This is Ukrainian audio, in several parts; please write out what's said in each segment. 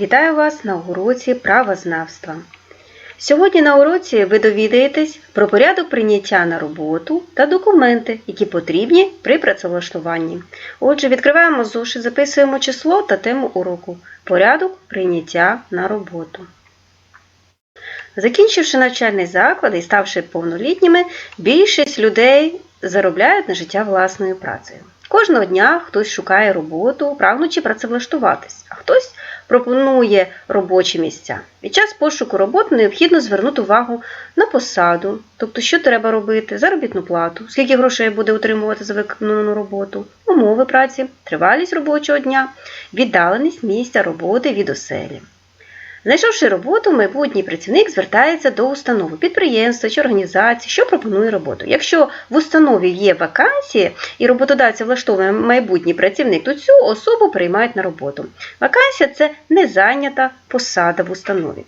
Вітаю вас на уроці правознавства. Сьогодні на уроці ви довідаєтесь про порядок прийняття на роботу та документи, які потрібні при працевлаштуванні. Отже, відкриваємо зошит, записуємо число та тему уроку Порядок прийняття на роботу. Закінчивши навчальний заклад і ставши повнолітніми, більшість людей заробляють на життя власною працею. Кожного дня хтось шукає роботу, прагнучи працевлаштуватись, а хтось пропонує робочі місця. Під час пошуку роботи необхідно звернути увагу на посаду, тобто, що треба робити, заробітну плату, скільки грошей буде отримувати за виконану роботу, умови праці, тривалість робочого дня, віддаленість місця роботи від оселі. Знайшовши роботу, майбутній працівник звертається до установи, підприємства чи організації, що пропонує роботу. Якщо в установі є вакансії і роботодавця влаштовує майбутній працівник, то цю особу приймають на роботу. Вакансія це незайнята посада в установі.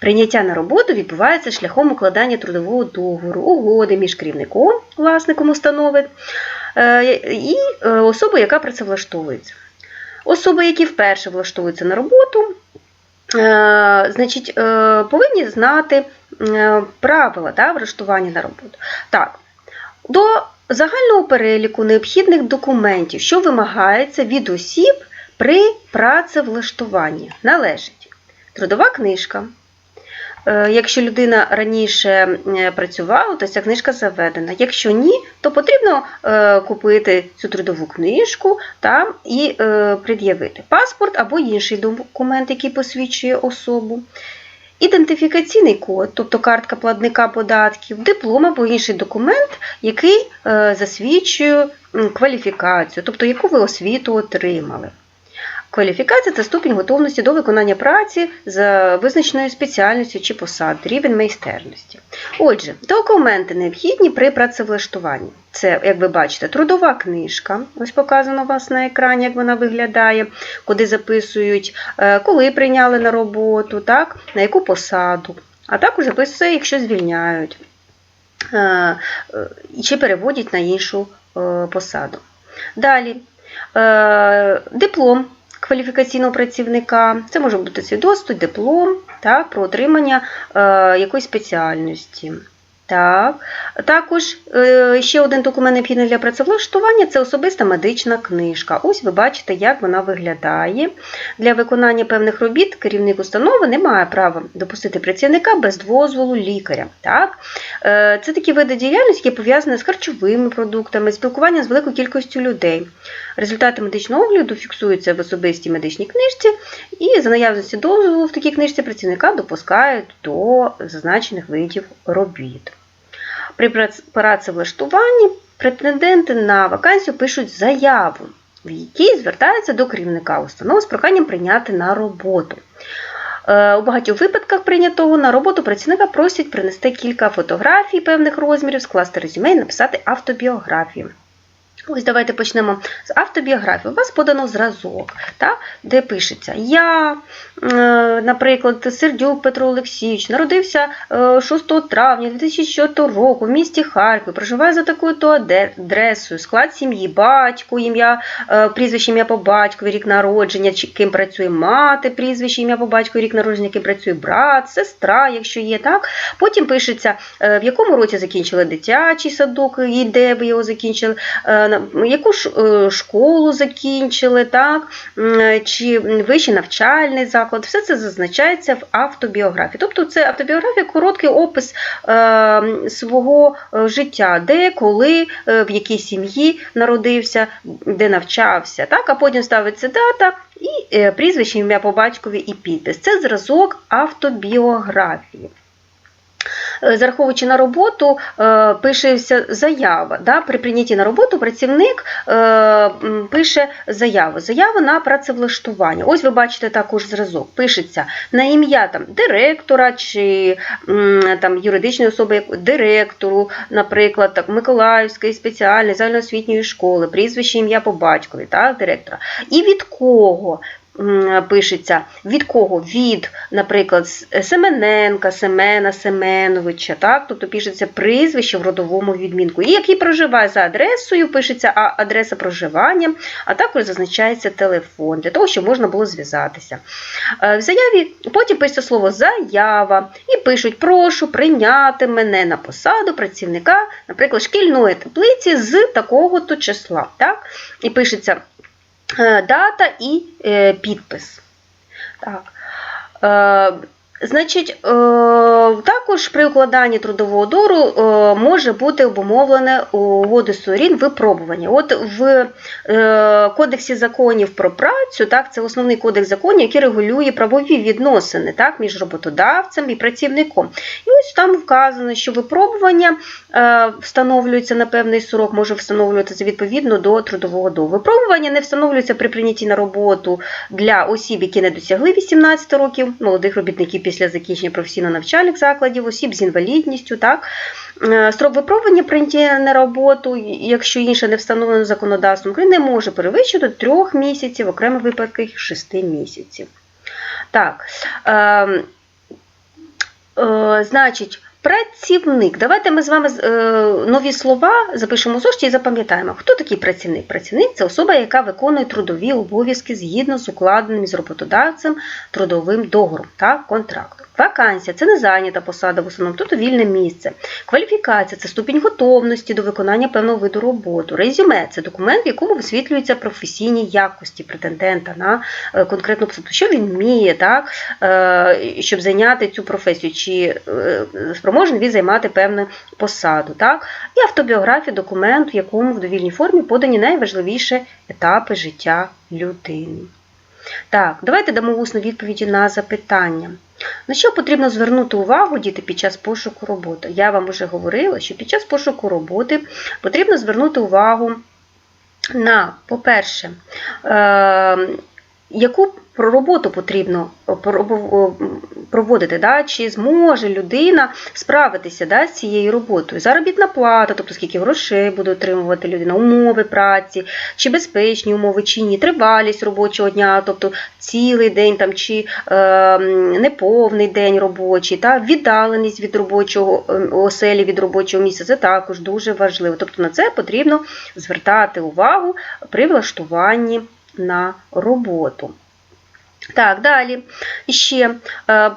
Прийняття на роботу відбувається шляхом укладання трудового договору, угоди між керівником, власником установи е, і е, особою, яка працевлаштовується. Особи, які вперше влаштовуються на роботу, значить, е, повинні знати е, правила да, влаштування на роботу. Так, до загального переліку необхідних документів, що вимагається від осіб при працевлаштуванні, належить трудова книжка. Якщо людина раніше працювала, то ця книжка заведена. Якщо ні, то потрібно купити цю трудову книжку та, і пред'явити паспорт або інший документ, який посвідчує особу. Ідентифікаційний код, тобто картка платника податків, диплом або інший документ, який засвідчує кваліфікацію, тобто яку ви освіту отримали. Кваліфікація це ступінь готовності до виконання праці за визначеною спеціальністю чи посад, рівень майстерності. Отже, документи необхідні при працевлаштуванні. Це, як ви бачите, трудова книжка, ось показано у вас на екрані, як вона виглядає, куди записують, коли прийняли на роботу, так, на яку посаду, а також записує, якщо звільняють чи переводять на іншу посаду. Далі, диплом кваліфікаційного працівника. Це може бути свідоцтво, диплом так, про отримання е, якоїсь спеціальності. Так. Також е, ще один документ необхідний для працевлаштування це особиста медична книжка. Ось ви бачите, як вона виглядає. Для виконання певних робіт керівник установи не має права допустити працівника без дозволу лікаря. Так? Е, це такі види діяльності, які пов'язані з харчовими продуктами, спілкуванням з великою кількістю людей. Результати медичного огляду фіксуються в особистій медичній книжці, і за наявності дозволу в такій книжці працівника допускають до зазначених видів робіт. При працевлаштуванні претенденти на вакансію пишуть заяву, в якій звертаються до керівника установи з проханням прийняти на роботу. Е, у багатьох випадках прийнятого на роботу працівника просять принести кілька фотографій певних розмірів, скласти резюме і написати автобіографію. Ось давайте почнемо з автобіографії. У вас подано зразок, так, де пишеться Я, е, наприклад, Сердюк Петро Олексійович, народився 6 е, травня 2004 року в місті Харків, проживає за такою-то адресою, склад сім'ї, батько, ім'я, е, прізвище ім'я по батькові, рік народження, ким працює мати, прізвище ім'я по батькові, рік народження, ким працює брат, сестра, якщо є. так. Потім пишеться, в якому році закінчили дитячий садок і де ви його закінчили яку е, школу закінчили, так, чи вищий навчальний заклад, все це зазначається в автобіографії. Тобто це автобіографія короткий опис е, свого е, життя, де, коли, в якій сім'ї народився, де навчався, так, а потім ставиться дата і прізвище ім'я по батькові і підпис. Це зразок автобіографії. Е, зараховуючи на роботу, е, пишеться заява. Да? При прийнятті на роботу працівник е, пише заяву. Заяву на працевлаштування. Ось ви бачите також зразок. Пишеться на ім'я там, директора чи там, юридичної особи, директору, наприклад, так, Миколаївської спеціальної загальноосвітньої школи, прізвище ім'я по батькові, так, директора. І від кого пишеться від кого? Від, наприклад, Семененка, Семена, Семеновича, так? тобто пишеться прізвище в родовому відмінку. І який проживає за адресою, пишеться адреса проживання, а також зазначається телефон, для того, щоб можна було зв'язатися. Е, В заяві потім пишеться слово заява і пишуть прошу прийняти мене на посаду працівника, наприклад, шкільної теплиці з такого-то числа. Так? І пишеться дата і е, підпис. Так. Значить, е, також при укладанні трудового договору е, може бути обумовлене угоди сторін випробування. От в е, Кодексі законів про працю, так, це основний кодекс законів, який регулює правові відносини так, між роботодавцем і працівником. І ось там вказано, що випробування встановлюється на певний срок, може встановлюватися відповідно до трудового договору. Випробування не встановлюється при прийнятті на роботу для осіб, які не досягли 18 років, молодих робітників після закінчення професійно-навчальних закладів, осіб з інвалідністю. Так. Е, Строк випробування прийняття на роботу, якщо інше не встановлено законодавством, України, не може перевищити трьох місяців, в окремих випадках 6 місяців. Так. Е, е, значить, Працівник. Давайте ми з вами е, нові слова запишемо в зошиті і запам'ятаємо, хто такий працівник. Працівник це особа, яка виконує трудові обов'язки згідно з укладеним з роботодавцем трудовим договором та контрактом. Вакансія це не зайнята посада в основному, тобто вільне місце. Кваліфікація це ступінь готовності до виконання певного виду роботи. Резюме це документ, в якому висвітлюються професійні якості претендента на е, конкретну посаду. Що він вміє, так, е, щоб зайняти цю професію, чи е, спроможний він займати певну посаду. Так? І автобіографія, документ, в якому в довільній формі подані найважливіші етапи життя людини. Так, давайте дамо усну відповіді на запитання. На що потрібно звернути увагу діти під час пошуку роботи? Я вам вже говорила, що під час пошуку роботи потрібно звернути увагу на, по-перше, е, яку роботу потрібно проводити, да? чи зможе людина справитися да, з цією роботою. Заробітна плата, тобто скільки грошей буде отримувати людина, умови праці, чи безпечні умови, чи ні, тривалість робочого дня, тобто цілий день там, чи е, неповний день робочий, та? віддаленість від робочого оселі від робочого місця, це також дуже важливо. Тобто на це потрібно звертати увагу при влаштуванні на роботу. Так, далі. Ще,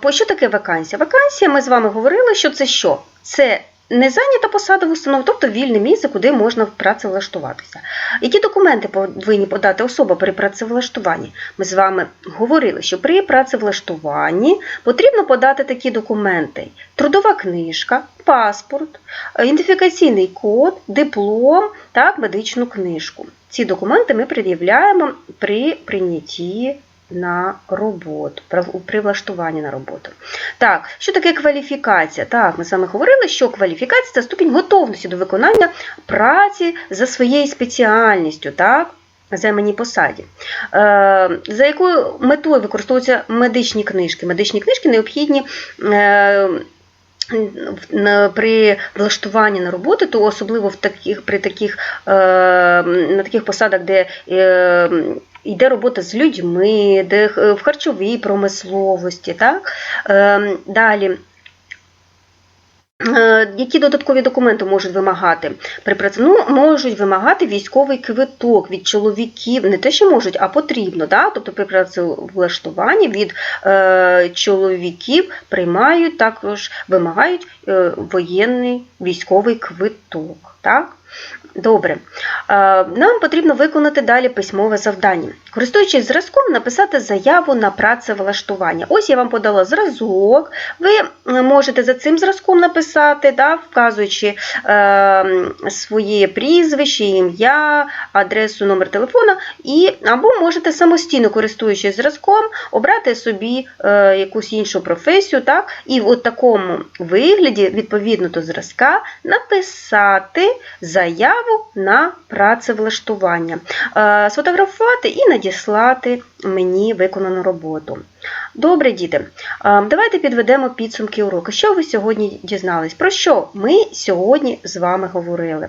що таке вакансія? Вакансія, ми з вами говорили, що це що? Це не зайнята посада в установі, тобто вільне місце, куди можна працевлаштуватися. Які документи повинні подати особа при працевлаштуванні? Ми з вами говорили, що при працевлаштуванні потрібно подати такі документи: трудова книжка, паспорт, ідентифікаційний код, диплом та медичну книжку. Ці документи ми пред'являємо при прийнятті на роботу, при влаштуванні на роботу. Так, що таке кваліфікація? Так, ми вами говорили, що кваліфікація це ступінь готовності до виконання праці за своєю спеціальністю. так? Займаній посаді. За якою метою використовуються медичні книжки? Медичні книжки необхідні при влаштуванні на роботу, то особливо в таких, при таких, на таких посадах, де йде робота з людьми, де в харчовій промисловості. Так? Далі. Які додаткові документи можуть вимагати при праці? Ну, можуть вимагати військовий квиток від чоловіків, не те, що можуть, а потрібно. Да? Тобто при працевлаштуванні від е, чоловіків приймають також вимагають е, воєнний військовий квиток. Так? Добре. Нам потрібно виконати далі письмове завдання. Користуючись зразком, написати заяву на працевлаштування. Ось я вам подала зразок. Ви можете за цим зразком написати, да, вказуючи е, своє прізвище, ім'я, адресу, номер телефона, і, або можете самостійно, користуючись зразком, обрати собі е, якусь іншу професію, так, і в такому вигляді, відповідно до зразка, написати заяву на працевлаштування, сфотографувати і надіслати мені виконану роботу. Добре, діти, давайте підведемо підсумки уроку. Що ви сьогодні дізнались? Про що ми сьогодні з вами говорили?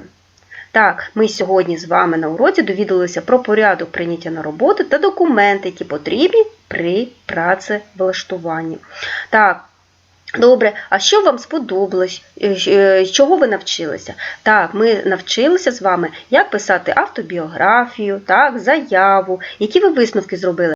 Так, ми сьогодні з вами на уроці довідалися про порядок прийняття на роботу та документи, які потрібні при працевлаштуванні. Так, Добре, а що вам сподобалось? Е, е, Чого ви навчилися? Так, ми навчилися з вами, як писати автобіографію, так, заяву, які ви висновки зробили.